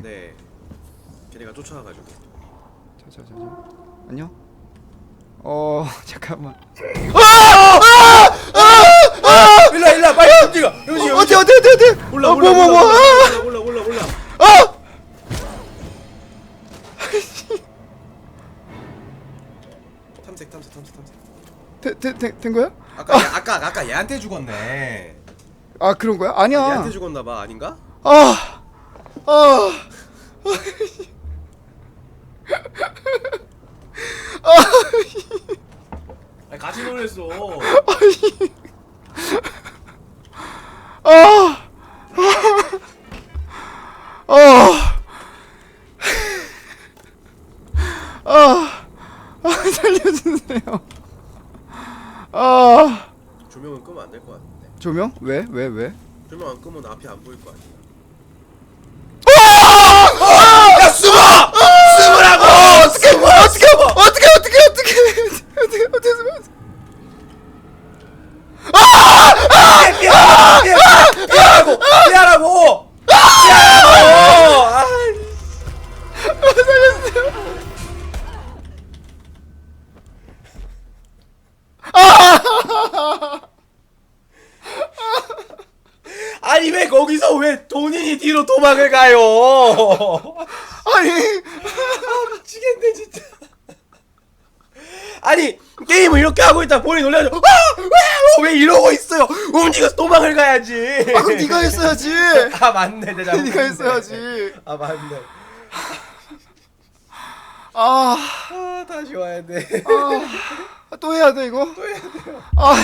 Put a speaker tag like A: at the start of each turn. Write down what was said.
A: 네. 걔네가 쫓아와가지고.
B: 자자자자. 안녕. 어 잠깐만.
A: 일라 일라 빨리 움직여. 움직여.
B: 어디 어디 어디 어디.
A: 올라
B: 어,
A: 올라
B: 뭐, 뭐,
A: 올라
B: 뭐. 아!
A: 올라 올라 올라 올라.
B: 아!
A: 탐색 탐색 탐색 탐색.
B: 된, 된, 된, 된 거야?
A: 아까 얘, 아까 아까 얘한테 죽었네.
B: 아 그런 거야? 아니야.
A: 얘한테 죽었나 봐 아닌가?
B: 아. 아.
A: 아니, 같이 놀랬어.
B: 아. 아. 아. 아, 살려주세요. 아.
A: 조명은 끄면 안 될 것 같은데.
B: 조명? 왜? 왜? 왜?
A: 조명 안 끄면 앞이 안 보일 거 아니야.
B: 야
A: 아니 왜 거기서 왜 돈인이 뒤로 도망을 가요?
B: 아니
A: 아 미치겠네 진짜. 아니 게임을 이렇게 하고 있다 본인 놀라죠. 아 왜 왜 이러고 있어요? 움직여서 도망을 가야지.
B: 아 그럼 네가 했어야지.
A: 아 맞네 내가
B: 네가 했어야지.
A: 아 맞네.
B: 아,
A: 아 다시 와야 돼.
B: 아, 또 해야 돼 이거. 또 해야 돼요. 아,